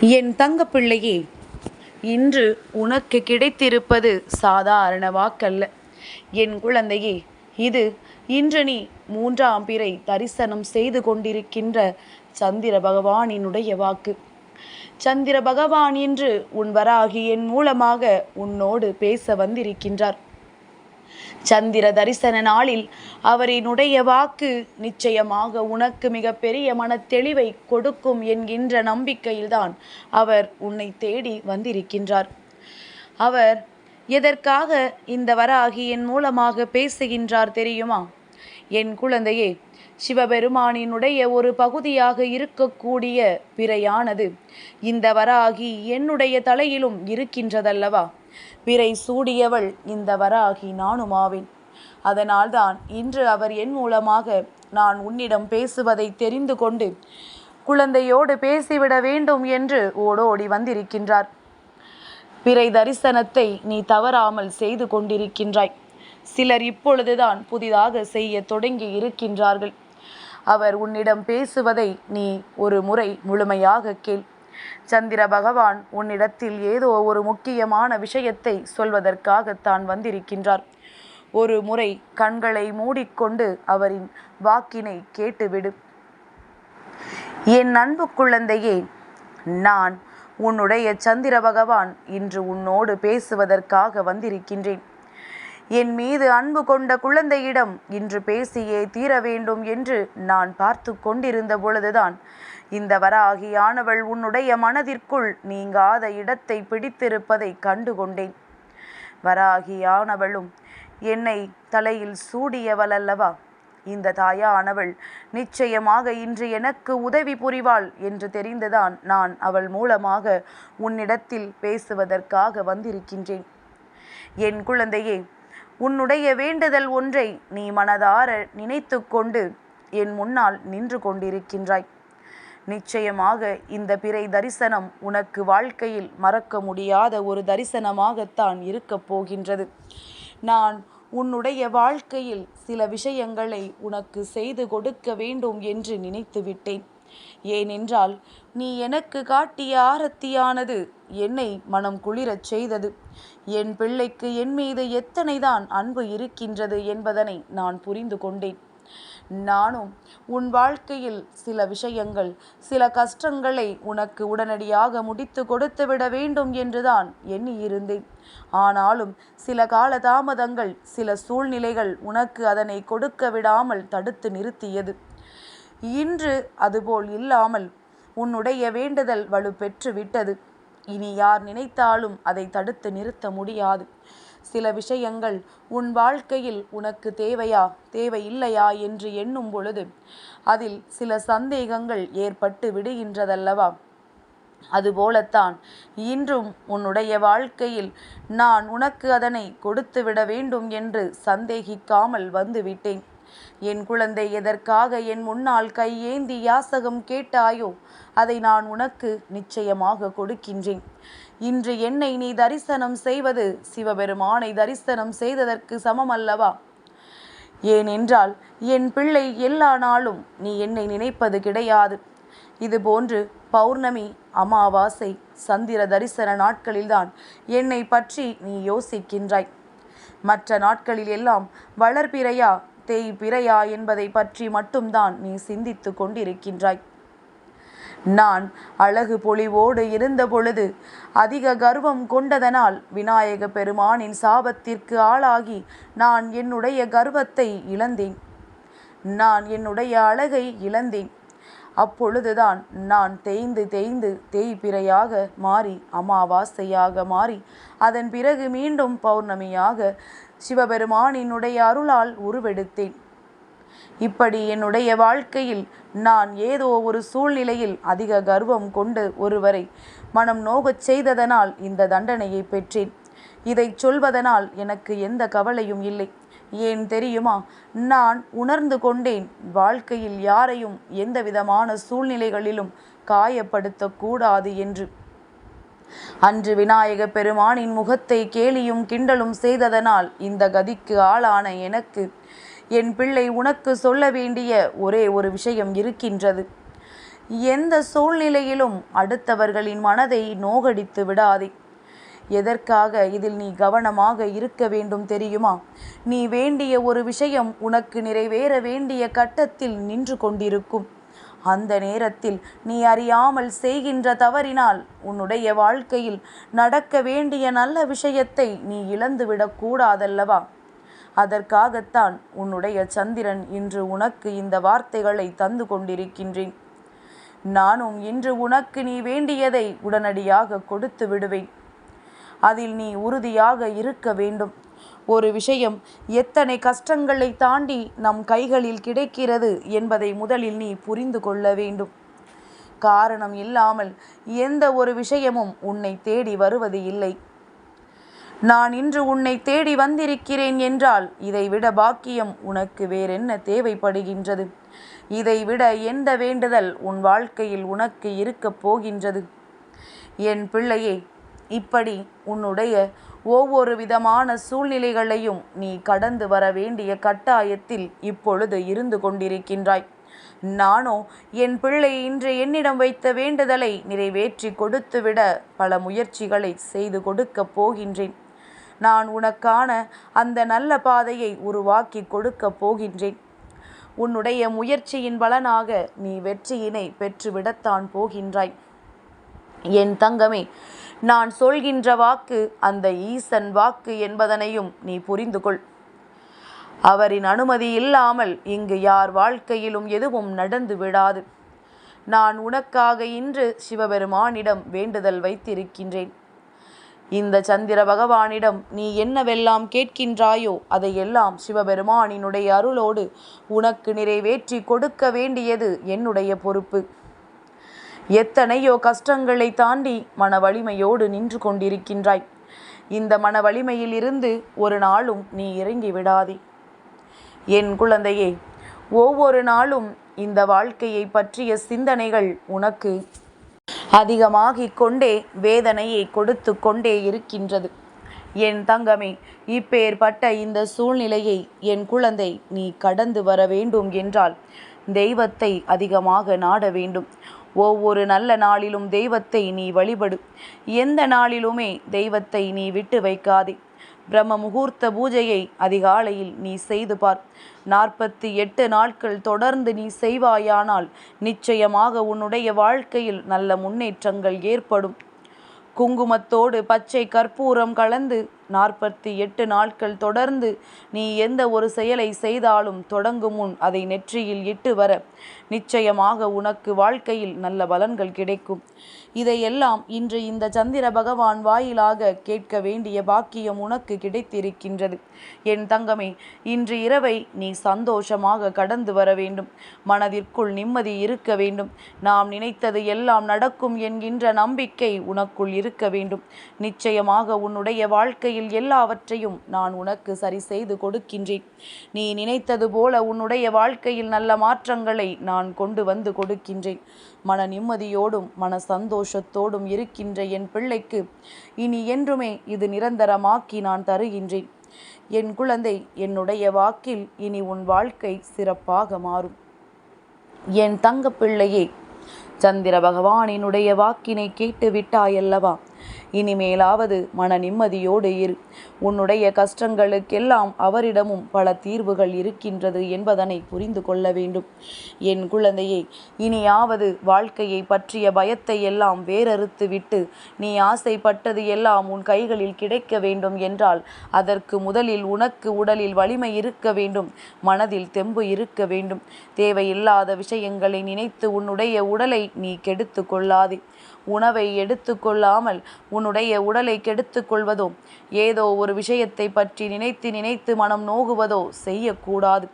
என் தங்கப்பிள்ளையே இன்று உனக்கு கிடைத்திருப்பது சாதாரண வாக்கல்ல. என் குழந்தையே இது இன்று நீ மூன்றாம் பிறை தரிசனம் செய்து கொண்டிருக்கின்ற சந்திர பகவானினுடைய வாக்கு. சந்திர பகவான் இன்று உன் வராகி என் மூலமாக உன்னோடு பேச வந்திருக்கின்றார். சந்திர தரிசன நாளில் அவரினுடைய வாக்கு நிச்சயமாக உனக்கு மிக பெரிய மனத்தெளிவை கொடுக்கும் என்கின்ற நம்பிக்கையில்தான் அவர் உன்னை தேடி வந்திருக்கின்றார். அவர் எதற்காக இந்த வராகி என் மூலமாக பேசுகின்றார் தெரியுமா? என் குழந்தையே சிவபெருமானினுடைய ஒரு பகுதியாக இருக்கக்கூடிய பிறையானது இந்த வராகி என்னுடைய தலையிலும் இருக்கின்றதல்லவா? பிறை சூடியவள் இந்த வராகி நானுமாவேன் அதனால்தான் இன்று அவர் என் மூலமாக நான் உன்னிடம் பேசுவதை தெரிந்து கொண்டு குழந்தையோடு பேசிவிட வேண்டும் என்று ஓடோடி வந்திருக்கின்றார். பிறை தரிசனத்தை நீ தவறாமல் செய்து கொண்டிருக்கின்றாய். சிலர் இப்பொழுதுதான் புதிதாக செய்ய தொடங்கி இருக்கின்றார்கள். அவர் உன்னிடம் பேசுவதை நீ ஒரு முறை முழுமையாக கேள். சந்திர பகவான் உன்னிடத்தில் ஏதோ ஒரு முக்கியமான விஷயத்தை சொல்வதற்காகத்தான் வந்திருக்கின்றார். ஒரு முறை கண்களை மூடிக்கொண்டு அவரின் வாக்கினை கேட்டுவிடு. என் அன்பு குழந்தையே நான் உன்னுடைய சந்திர பகவான் இன்று உன்னோடு பேசுவதற்காக வந்திருக்கின்றேன். என் மீது அன்பு கொண்ட குழந்தையிடம் இன்று பேசியே தீர வேண்டும் என்று நான் பார்த்து கொண்டிருந்த பொழுதுதான் இந்த வராகியானவள் உன்னுடைய மனதிற்குள் நீங்காத இடத்தை பிடித்திருப்பதை கண்டு கொண்டேன் வராகியானவளும் என்னை தலையில் சூடியவள் அல்லவா இந்த தாயானவள் நிச்சயமாக இன்று எனக்கு உதவி புரிவாள் என்று தெரிந்துதான் நான் அவள் மூலமாக உன்னிடத்தில் பேசுவதற்காக வந்திருக்கின்றேன். என் குழந்தையே உன்னுடைய வேண்டுதல் ஒன்றை நீ மனதார நினைத்து கொண்டு என் முன்னால் நின்று கொண்டிருக்கின்றாய். நிச்சயமாக இந்த பிறை தரிசனம் உனக்கு வாழ்க்கையில் மறக்க முடியாத ஒரு தரிசனமாகத்தான் இருக்கப் போகின்றது. நான் உன்னுடைய வாழ்க்கையில் சில விஷயங்களை உனக்கு செய்து கொடுக்க வேண்டும் என்று நினைத்து விட்டேன். ஏனென்றால் நீ எனக்கு காட்டிய ஆரத்தியானது என்னை மனம் குளிரச் செய்தது. என் பிள்ளைக்கு என் மீது எத்தனைதான் அன்பு இருக்கின்றது என்பதனை நான் புரிந்து கொண்டேன். நானும் உன் வாழ்க்கையில் சில விஷயங்கள் சில கஷ்டங்களை உனக்கு உடனடியாக முடித்து கொடுத்து விட வேண்டும் என்றுதான் எண்ணியிருந்தேன். ஆனாலும் சில கால தாமதங்கள் சில சூழ்நிலைகள் உனக்கு அதனை கொடுக்க விடாமல் தடுத்து நிறுத்தியது. இன்று அதுபோல் இல்லாமல் உன்னுடைய வேண்டுதல் வலுப்பெற்று விட்டது. இனி யார் நினைத்தாலும் அதை தடுத்து நிறுத்த முடியாது. சில விஷயங்கள் உன் வாழ்க்கையில் உனக்கு தேவையா? தேவையில்லையா? என்று எண்ணும் பொழுது அதில் சில சந்தேகங்கள் ஏற்பட்டு விடுகின்றதல்லவா? அதுபோலத்தான் இன்றும் உன்னுடைய வாழ்க்கையில் நான் உனக்கு அதனை கொடுத்து விட வேண்டும் என்று சந்தேகிக்காமல் வந்துவிட்டேன். என் குழந்தை எதற்காக என் முன்னால் கையேந்தி யாசகம் கேட்டாயோ அதை நான் உனக்கு நிச்சயமாக கொடுக்கின்றேன். இன்று என்னை நீ தரிசனம் செய்வது சிவபெருமானை தரிசனம் செய்ததற்கு சமம் அல்லவா ஏனென்றால் என் பிள்ளை எல்லா நாளும் நீ என்னை நினைப்பது கிடையாது. இதுபோன்று பௌர்ணமி அமாவாசை சந்திர தரிசன நாட்களில்தான் என்னை பற்றி நீ யோசிக்கின்றாய். மற்ற நாட்களில் எல்லாம் வளர்பிறையா தேய் பிறையா என்பதை பற்றி மட்டும்தான் நீ சிந்தித்து கொண்டிருக்கின்றாய். நான் அழகு பொலிவோடு இருந்த பொழுது அதிக கர்வம் கொண்டதனால் விநாயக பெருமானின் சாபத்திற்கு ஆளாகி நான் என்னுடைய கர்வத்தை இழந்தேன். நான் என்னுடைய அழகை இழந்தேன். அப்பொழுதுதான் நான் தேய்ந்து தேய்ந்து தேய்பிறையாக மாறி அமாவாசையாக மாறி அதன் பிறகு மீண்டும் பௌர்ணமியாக சிவபெருமானினுடைய அருளால் உருவெடுத்தேன். இப்படி என்னுடைய வாழ்க்கையில் நான் ஏதோ ஒரு சூழ்நிலையில் அதிக கர்வம் கொண்டு ஒருவரை மனம் நோகச் செய்ததனால் இந்த தண்டனையை பெற்றேன். இதை சொல்வதனால் எனக்கு எந்த கவலையும் இல்லை. ஏன் தெரியுமா? நான் உணர்ந்து கொண்டேன் வாழ்க்கையில் யாரையும் எந்த விதமான சூழ்நிலைகளிலும் காயப்படுத்தக்கூடாது என்று. அன்று விநாயக பெருமானின் முகத்தை கேலியும் கிண்டலும் செய்ததனால் இந்த கதிக்கு ஆளான எனக்கு என் பிள்ளை உனக்கு சொல்ல வேண்டிய ஒரே ஒரு விஷயம் இருக்கின்றது. எந்த சூழ்நிலையிலும் அடுத்தவர்களின் மனதை நோகடித்து விடாதே. எதற்காக இதில் நீ கவனமாக இருக்க வேண்டும் தெரியுமா? நீ வேண்டிய ஒரு விஷயம் உனக்கு நிறைவேற வேண்டிய கட்டத்தில் நின்று கொண்டிருக்கும். அந்த நேரத்தில் நீ அறியாமல் செய்கின்ற தவறினால் உன்னுடைய வாழ்க்கையில் நடக்க வேண்டிய நல்ல விஷயத்தை நீ இழந்துவிடக் கூடாதல்லவா? அதற்காகத்தான் உன்னுடைய சந்திரன் இன்று உனக்கு இந்த வார்த்தைகளை தந்து கொண்டிருக்கின்றேன். நானும் இன்று உனக்கு நீ வேண்டியதை உடனடியாக கொடுத்து விடுவேன். அதில் நீ உறுதியாக இருக்க வேண்டும். ஒரு விஷயம் எத்தனை கஷ்டங்களை தாண்டி நம் கைகளில் கிடைக்கிறது என்பதை முதலில் நீ புரிந்து கொள்ள வேண்டும். காரணம் இல்லாமல் எந்த ஒரு விஷயமும் உன்னை தேடி வருவது இல்லை. நான் இன்று உன்னை தேடி வந்திருக்கிறேன் என்றால் இதைவிட பாக்கியம் உனக்கு வேறென்ன தேவைப்படுகின்றது? இதைவிட எந்த வேண்டுதல் உன் வாழ்க்கையில் உனக்கு இருக்கப் போகின்றது? என் பிள்ளையே இப்படி உன்னுடைய ஒவ்வொரு விதமான சூழ்நிலைகளையும் நீ கடந்து வர வேண்டிய கட்டாயத்தில் இப்பொழுது இருந்து கொண்டிருக்கின்றாய். நானோ என் பிள்ளை இன்று என்னிடம் வைத்த வேண்டுதலை நிறைவேற்றி கொடுத்துவிட பல முயற்சிகளை செய்து கொடுக்கப் போகின்றேன். நான் உனக்கான அந்த நல்ல பாதையை உருவாக்கி கொடுக்கப் போகின்றேன். உன்னுடைய முயற்சியின் பலனாக நீ வெற்றியினை பெற்றுவிடத்தான் போகின்றாய். என் தங்கமே நான் சொல்கின்ற வாக்கு அந்த ஈசன் வாக்கு என்பதனையும் நீ புரிந்து கொள் அவரின் அனுமதி இல்லாமல் இங்கு யார் வாழ்க்கையிலும் எதுவும் நடந்து விடாது. நான் உனக்காக இன்று சிவபெருமானிடம் வேண்டுதல் வைத்திருக்கின்றேன். இந்த சந்திர பகவானிடம் நீ என்னவெல்லாம் கேட்கின்றாயோ அதையெல்லாம் சிவபெருமானினுடைய அருளோடு உனக்கு நிறைவேற்றி கொடுக்க வேண்டியது என்னுடைய பொறுப்பு. எத்தனையோ கஷ்டங்களை தாண்டி மன வலிமையோடு நின்று கொண்டிருக்கின்றாய். இந்த மன வலிமையில் இருந்து ஒரு நாளும் நீ இறங்கி விடாதே. என் குழந்தையே ஒவ்வொரு நாளும் இந்த வாழ்க்கையை பற்றிய சிந்தனைகள் உனக்கு அதிகமாகிக் கொண்டே வேதனையை கொடுத்து கொண்டே இருக்கின்றது. என் தங்கமே இப்பேற்பட்ட இந்த சூழ்நிலையை என் குழந்தை நீ கடந்து வர வேண்டும் என்றால் தெய்வத்தை அதிகமாக நாட வேண்டும். ஒவ்வொரு நல்ல நாளிலும் தெய்வத்தை நீ வழிபடு. எந்த நாளிலுமே தெய்வத்தை நீ விட்டு வைக்காதே. பிரம்ம முகூர்த்த பூஜையை அதிகாலையில் நீ செய்து பார். நாற்பத்தி எட்டு நாட்கள் தொடர்ந்து நீ செய்வாயானால் நிச்சயமாக உன்னுடைய வாழ்க்கையில் நல்ல முன்னேற்றங்கள் ஏற்படும். குங்குமத்தோடு பச்சை கற்பூரம் கலந்து நாற்பத்தி எட்டு நாட்கள் தொடர்ந்து நீ எந்த ஒரு செயலை செய்தாலும் தொடங்கும் முன் அதை நெற்றியில் இட்டு வர. நிச்சயமாக உனக்கு வாழ்க்கையில் நல்ல பலன்கள் கிடைக்கும். இதையெல்லாம் இன்று இந்த சந்திர பகவான் வாயிலாக கேட்க வேண்டிய பாக்கியம் உனக்கு கிடைத்திருக்கின்றது. என் தங்கமே இன்று இரவை நீ சந்தோஷமாக கடந்து வர வேண்டும். மனதிற்குள் நிம்மதி இருக்க வேண்டும். நாம் நினைத்தது எல்லாம் நடக்கும் என்கின்ற நம்பிக்கை உனக்குள் இருக்க வேண்டும். நிச்சயமாக உன்னுடைய வாழ்க்கையில் எல்லாவற்றையும் நான் உனக்கு சரி செய்து கொடுக்கின்றேன். நீ நினைத்தது போல உன்னுடைய வாழ்க்கையில் நல்ல மாற்றங்களை நான் கொண்டு வந்து கொடுக்கின்றேன். மன நிம்மதியோடும் மன சந்தோஷத்தோடும் இருக்கின்ற என் பிள்ளைக்கு இனி என்றுமே இது நிரந்தரமாக்கி நான் தருகின்றேன். என் குழந்தை என்னுடைய வாக்கில் இனி உன் வாழ்க்கை சிறப்பாக மாறும். என் தங்க பிள்ளையே சந்திர பகவானினுடைய வாக்கினை கேட்டு விட்டாயல்லவா? இனிமேலாவது மன நிம்மதியோடு இரு. உன்னுடைய கஷ்டங்களுக்கெல்லாம் அவரிடமும் பல தீர்வுகள் இருக்கின்றது என்பதனை புரிந்து கொள்ள வேண்டும். என் குழந்தையே இனியாவது வாழ்க்கையை பற்றிய பயத்தை எல்லாம் வேறறுத்து விட்டு நீ ஆசைப்பட்டது எல்லாம் உன் கைகளில் கிடைக்க வேண்டும் என்றால் அதற்கு முதலில் உனக்கு உடலில் வலிமை இருக்க வேண்டும் மனதில் தெம்பு இருக்க வேண்டும். தேவையில்லாத விஷயங்களை நினைத்து உன்னுடைய உடலை நீ கெடுத்து கொள்ளாதே. உணவை எடுத்துக்கொள்ளாமல் உன்னுடைய உடலை கெடுத்து கொள்வதோ ஏதோ ஒரு விஷயத்தை பற்றி நினைத்து நினைத்து மனம் நோகுவதோ செய்யக்கூடாது.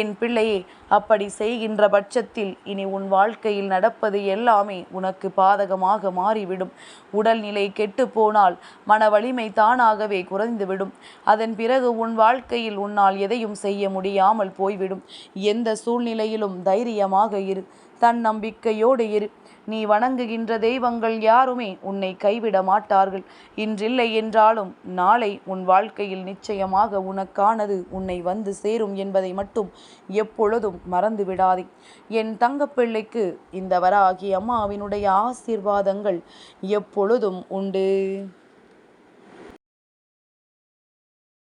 என் பிள்ளையே அப்படி செய்கின்ற பட்சத்தில் இனி உன் வாழ்க்கையில் நடப்பது எல்லாமே உனக்கு பாதகமாக மாறிவிடும். உடல்நிலை கெட்டு போனால் மன வலிமை தானாகவே குறைந்துவிடும். அதன் பிறகு உன் வாழ்க்கையில் உன்னால் எதையும் செய்ய முடியாமல் போய்விடும். எந்த சூழ்நிலையிலும் தைரியமாக இரு. தன்னம்பிக்கையோடு இரு. நீ வணங்குகின்ற தெய்வங்கள் யாருமே உன்னை கைவிட மாட்டார்கள். இன்றில்லை என்றாலும் நாளை உன் வாழ்க்கையில் நிச்சயமாக உனக்கானது உன்னை வந்து சேரும் என்பதை மட்டும் எப்பொழுதும் மறந்து விடாதே. என் தங்கப்பிள்ளைக்கு இந்த வராகி அம்மாவினுடைய ஆசீர்வாதங்கள் எப்பொழுதும் உண்டு.